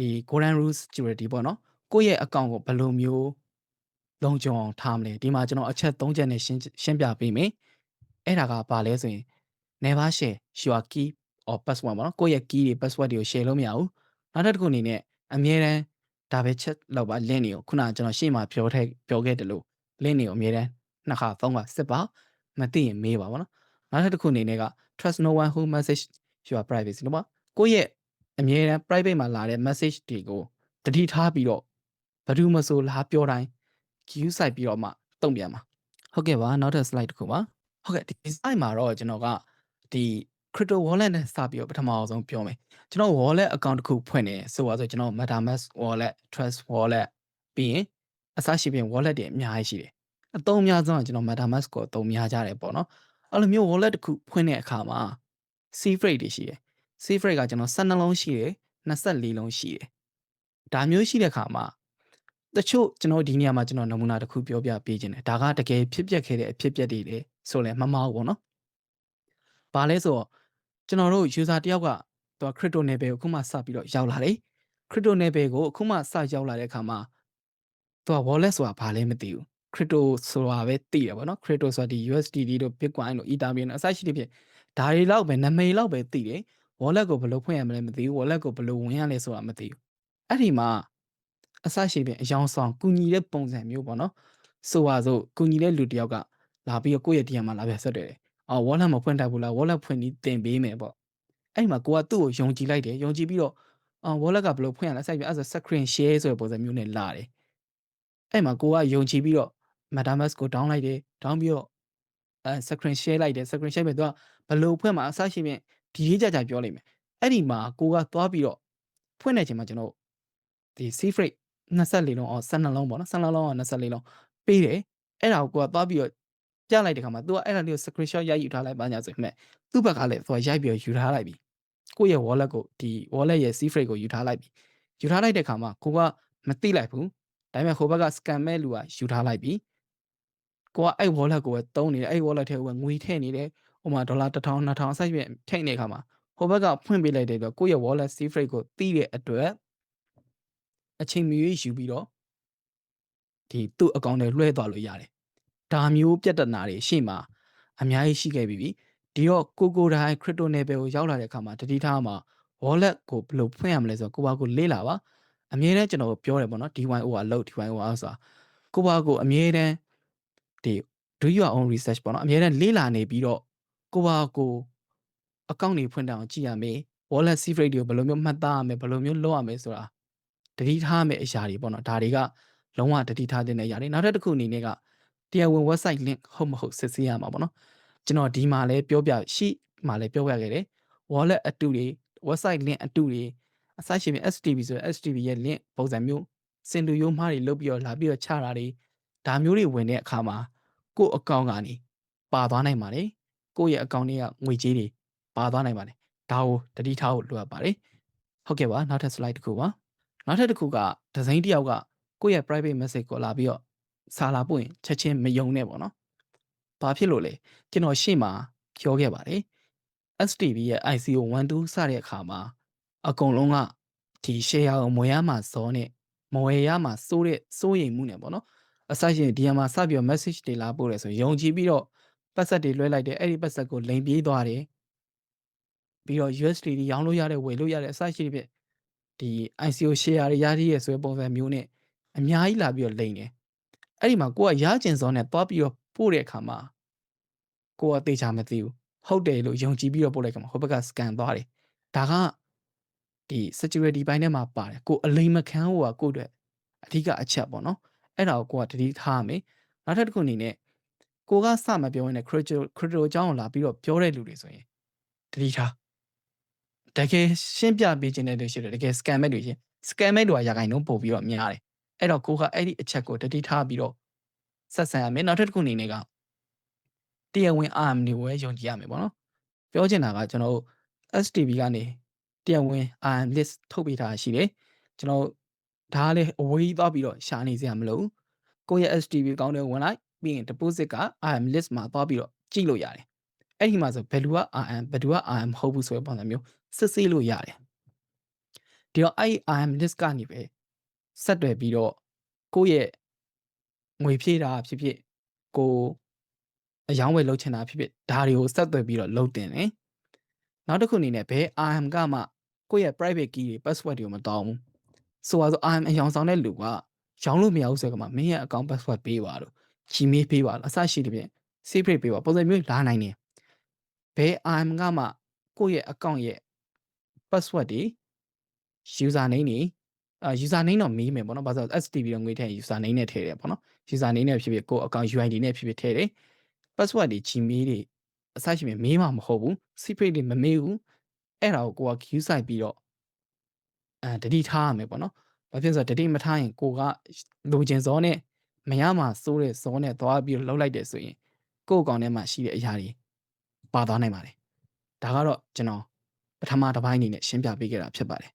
ဒီ golden rule security ပေါ့နော်ကိုယ့်ရဲ့ account ကိုဘယ်လိုမျိုးလုံခြုံအောင်ထားမလဲဒီမှာကျွန်တော်အချက်၃ချက်နဲ့ရှင်းရှင်းပြပေးမယ်အဲ့ဒါကဘာလဲဆိုရင် never share your key or password ပေါ့နော်ကိုယ့်ရဲ့ key တွေ password တွေကို share လို့မရဘူးနောက်တစ်ခုအနေနဲ့အမြဲတမ်းဒါပဲချက်လောက်ပါ link တွေကိုခုနကကျွန်တော်ရှေ့မှာပြောထည့်ပြောခဲ့တယ်လို့ link တွေကိုအမြဲတမ်းနှစ်ခါသုံးခါစစ်ပါမသိရင်မေးပါဗောနော်နောက်တစ်ခုအနေနဲ့က trust no one who message your privacy လို့ပါကိုယ့်ရဲ့ အမြဲတမ်း private မှာလာတဲ့ message တွေကိုတတိထားပြီးတော့ဘာလို့မဆိုလာပြောတိုင်း queue site ပြီးတော့မှတုံ့ပြန်ပါဟုတ်ကဲ့ပါနောက်ထပ် slide တစ်ခုပါဟုတ်ကဲ့ဒီ slide မှာတော့ကျွန်တော်ကဒီ crypto wallet နဲ့စပြီးတော့ပထမအောင်ဆုံးပြောမယ်ကျွန်တော် wallet account တစ်ခုဖွင့်နေဆိုပါဆိုကျွန်တော် MetaMask wallet Trust wallet ပြီးရင်အစရှိပြင် wallet တွေအများကြီးရှိတယ်အသုံးအများဆုံးကကျွန်တော် MetaMask ကိုအသုံးများကြတယ်ပေါ့နော်အဲ့လိုမျိုး wallet တစ်ခုဖွင့်တဲ့အခါမှာ C phrase တွေရှိတယ် C phrase ကကျွန်တော်12လုံးရှိတယ်24လုံးရှိတယ်ဒါမျိုးရှိတဲ့အခါမှာတချို့ကျွန်တော်ဒီနေရာမှာကျွန်တော်နမူနာတစ်ခုပြောပြပေးခြင်းတယ်ဒါကတကယ်ဖြစ်ပျက်ခဲ့တဲ့အဖြစ်ပျက်တွေလေဆိုလဲမမှားဘူးပေါ့နော်။ဘာလဲဆိုတော့ကျွန်တော်တို့ user တယောက်ကသူက crypto level ကိုအခုမှစပြီးတော့ရောက်လာတယ်။ crypto level ကိုအခုမှစရောက်လာတဲ့အခါမှာသူက wallet ဆိုတာဘာလဲမသိဘူး။ crypto ဆိုတာပဲသိတယ်ပေါ့နော်။ crypto ဆိုတာဒီ USDT တို့ Bitcoin တို့ Ethereum တို့အစရှိသဖြင့်ဒါတွေလောက်ပဲနာမည်လောက်ပဲသိတယ်။ wallet ကိုဘယ်လိုဖွင့်ရမလဲမသိဘူး။ wallet ကိုဘယ်လိုဝင်ရလဲဆိုတာမသိဘူး။အဲ့ဒီမှာအစရှိဖြင့်အယောင်ဆောင်ကူညီတဲ့ပုံစံမျိုးပေါ့နော်။ဆိုပါစို့ကူညီတဲ့လူတယောက်ကလာပြီးတော့ကိုယ့်ရဲ့ DM မှာလာပြဆက်တယ်အော် wallet မဖွင့်တတ်ဘူးလား wallet ဖွင့်ပြီးတင်ပေးမယ်ပေါ့အဲ့မှာကိုကသူ့ကိုယုံကြည်လိုက်တယ်ယုံကြည်ပြီးတော့အော် wallet ကဘယ်လိုဖွင့်ရလဲစိုက်ပြီးအဲ့ဆို screen share ဆိုတဲ့ပုံစံမျိုးနဲ့လာတယ်အဲ့မှာကိုကယုံကြည်ပြီးတော့ MetaMask ကို down လိုက်တယ် down ပြီးတော့အဲ screen share လိုက်တယ် screen share ပဲသူကဘယ်လိုဖွင့်မှာအစရှိဖြင့် ဒီရေးကြကြပြောလိုက်မယ်အဲ့ဒီမှာကိုကသွားပြီးတော့ဖွင့်နေချိန်မှာကျွန်တော်ဒီ C phrase 24လုံးအော်12လုံးပေါ့နော်12လုံးအော်24လုံးပေးတယ်အဲ့ဒါကိုကိုကသွားပြီးတော့ပြလိုက်တဲ့ခါမှာ तू ကအဲ့ဒါလေးကို screenshot ရိုက်ယူထားလိုက်ပါညာဆိုမှသူ့ဘက်ကလည်း तू ရိုက်ပြီးယူထားလိုက်ပြီကိုယ့်ရဲ့ wallet ကိုဒီ wallet ရဲ့ C phrase ကိုယူထားလိုက်ပြီယူထားလိုက်တဲ့ခါမှာကိုကမသိလိုက်ဘူးဒါပေမဲ့ဟိုဘက်က scam မဲ့လူကယူထားလိုက်ပြီကိုကအဲ့ wallet ကိုပဲတုံးနေတယ်အဲ့ wallet ထဲကိုငွေထည့်နေတယ် ဟိုမှာဒေါ်လာ1000 2000စိုက်ပြထိတ်နေတဲ့ခါမှာဟိုဘက်ကဖွင့်ပေးလိုက်တဲ့အတွက်ကိုယ့်ရဲ့ wallet C phrase ကိုတီးတဲ့အတွက်အချိန်မီယူပြီးတော့ဒီသူ့အကောင့်ထဲလွှဲသွားလို့ရတယ်ဒါမျိုးပြဿနာတွေရှေ့မှာအများကြီးရှိခဲ့ပြီးပြီဒီတော့ကိုကိုတိုင်း crypto level ကိုရောက်လာတဲ့အခါမှာတတိထားမှာ wallet ကိုဘယ်လိုဖွင့်ရမလဲဆိုတော့ကိုပါကိုလေ့လာပါအမြဲတမ်းကျွန်တော်ပြောတယ်ပေါ့နော် DYOR လောက် DYOR ဆိုတာကိုပါကိုအမြဲတမ်းဒီ do your own research ပေါ့နော်အမြဲတမ်းလေ့လာနေပြီးတော့ ကိုပါကိုအကောင့်တွေဖွင့်တအောင်ကြည့်ရမယ် wallet secret တွေကိုဘယ်လိုမျိုးမှတ်သားရမယ်ဘယ်လိုမျိုးလုပ်ရမယ်ဆိုတာတတိထားမယ်အရာတွေပေါ့နော်ဒါတွေကလုံးဝတတိထားတဲ့အရာတွေနောက်တစ်ခုအနေနဲ့ကတရားဝင် website link ဟုတ်မဟုတ်စစ်ဆေးရမှာပေါ့နော်ကျွန်တော်ဒီမှာလည်းပြောပြရှိမှာလည်းပြောပြခဲ့တယ် wallet အတူတွေ website link အတူတွေအစရှိရင် STB ဆိုရင် STB ရဲ့ link ပုံစံမျိုးစင်တူရိုးမှားတွေလုပ်ပြီးတော့လာပြီးတော့ချတာတွေဒါမျိုးတွေဝင်တဲ့အခါမှာကိုယ့်အကောင့်ကနေပါသွားနိုင်ပါတယ် ကိုယ့်ရဲ့အကောင့်တွေကငွေကြေးတွေပါသွားနိုင်ပါတယ်ဒါကိုတတိထားဖို့လိုအပ်ပါတယ်ဟုတ်ကဲ့ပါနောက်ထပ် slide တစ်ခုပါနောက်ထပ်တစ်ခုကဒီဇိုင်းတယောက်ကကိုယ့်ရဲ့ private message ကိုလာပြီးတော့စာလာပို့ရင်ချက်ချင်းမယုံနဲ့ပေါ့နော်။ဘာဖြစ်လို့လဲကျွန်တော်ရှေ့မှာပြောခဲ့ပါတယ်။ STB ရဲ့ ICO 12စတဲ့အခါမှာအကုန်လုံးကဒီ share ကိုမွေရမှာစောနဲ့မဝယ်ရမှာစိုးတဲ့စိုးရိမ်မှုနဲ့ပေါ့နော်။အစရှင်ဒီမှာစပြီးတော့ message တွေလာပို့တယ်ဆိုယုံကြည်ပြီးတော့ ပတ်ဆက်တွေလွှဲလိုက်တယ်အဲ့ဒီပတ်ဆက်ကိုလိမ်ပြေးသွားတယ်။ပြီးတော့ USDT ရောင်းလို့ရတဲ့ဝယ်လို့ရတဲ့အစရှိတဲ့ဒီ ICO share တွေရသေးရဆိုတဲ့ပုံစံမျိုးနဲ့အများကြီးလာပြီးတော့လိမ်တယ်အဲ့ဒီမှာကိုကရကျင်စောနဲ့သွားပြီးတော့ပို့တဲ့အခါမှာကိုကသေချာမသိဘူးဟုတ်တယ်လို့ယုံကြည်ပြီးတော့ပို့လိုက်ခါမှာဟိုဘက်က scan သွားတယ်ဒါကဒီ security ဘိုင်းထဲမှာပါတယ်ကိုအလိမ်မခံဟိုကကိုအတွက်အဓိကအချက်ပေါ့နော်အဲ့ဒါကိုကိုကတတိထားမယ်နောက်ထပ်တစ်ခုအနေနဲ့ ကိုကစမပြောရင် crypto crypto အကြောင်းကိုလာပြီးတော့ပြောတဲ့လူတွေဆိုရင်တတိထားတကယ်ရှင်းပြပေးခြင်းတဲ့လူရှိတယ်တကယ် scam မဲ့တွေရှင် scam မဲ့တွေကရာခိုင်နှုန်းပို့ပြီးတော့များတယ်အဲ့တော့ကိုကအဲ့ဒီအချက်ကိုတတိထားပြီးတော့ဆက်ဆံရမယ်နောက်ထပ်တစ်ခုအနေနဲ့ကတရားဝင် arm တွေကိုပဲယုံကြည်ရမယ်ပေါ့နော်ပြောချင်တာကကျွန်တော်တို့ STB ကနေတရားဝင် arm list ထုတ်ပေးထားရှိတယ်ကျွန်တော်ဒါကလည်းအဝေးသွားပြီးတော့ရှာနေစရာမလိုဘူးကိုယ့်ရဲ့ STB ကောင်းတဲ့ဝင်လိုက် ပြီးရင် deposit က arm list မှာသွားပြီးတော့ကြည့်လို့ရတယ်အဲ့ဒီမှာဆိုဘယ်သူက RM ဘယ်သူက RM မဟုတ်ဘူးဆိုတဲ့ပုံစံမျိုးစစ်ဆေးလို့ရတယ်ဒီတော့အဲ့ဒီ IM list ကနေပဲဆက်တွယ်ပြီးတော့ကိုယ့်ရဲ့ငွေဖြည့်တာဖြစ်ဖြစ်ကိုအယောင်းဝယ်လုပ်ချင်တာဖြစ်ဖြစ်ဒါတွေကိုဆက်သွယ်ပြီးတော့လုပ်တင်တယ်နောက်တစ်ခုအနေနဲ့ဘယ် IM ကမှကိုယ့်ရဲ့ private key တွေ password တွေကိုမတောင်းဘူးဆိုပါဆို IM အယောင်ဆောင်တဲ့လူကရောင်းလို့မရဘူးဆိုတော့ကမှမင်းရဲ့ account password ပေးပါလို့ Gmail ပေးပါလို့အစရှိတဲ့ဖြင့် secret ပေးပါပုံစံမျိုးလာနိုင်တယ်ဘယ် IM ကမှကိုယ့်ရဲ့ account ရဲ့ password တွေ user name တွေအာ user name တော့မေးမယ်ပေါ့နော်ဘာလို့လဲဆိုတော့ STB တော့ငွေထည့် user name နဲ့ထည့်တယ်ပေါ့နော် user name နဲ့ဖြစ်ဖြစ်ကိုယ့် account UID နဲ့ဖြစ်ဖြစ်ထည့်တယ် password တွေ Gmail တွေအစရှိမြမေးမှာမဟုတ်ဘူး secret တွေမမေးဘူးအဲ့ဒါကိုကိုက queue ဆိုင်ပြီးတော့အဲတတိထားရမယ်ပေါ့နော်ဘာဖြစ်လဲဆိုတော့တတိမထားရင်ကိုကလိုချင်စောနဲ့ မရမှာစိုးတဲ့စောနဲ့သွားပြီးတော့လှုပ်လိုက်တယ်ဆိုရင်ကိုယ့်အကောင့်ထဲမှာရှိတဲ့အရာတွေပါသွားနိုင်ပါတယ်ဒါကတော့ကျွန်တော်ပထမတစ်ပိုင်းအနေနဲ့ရှင်းပြပေးခဲ့တာဖြစ်ပါတယ်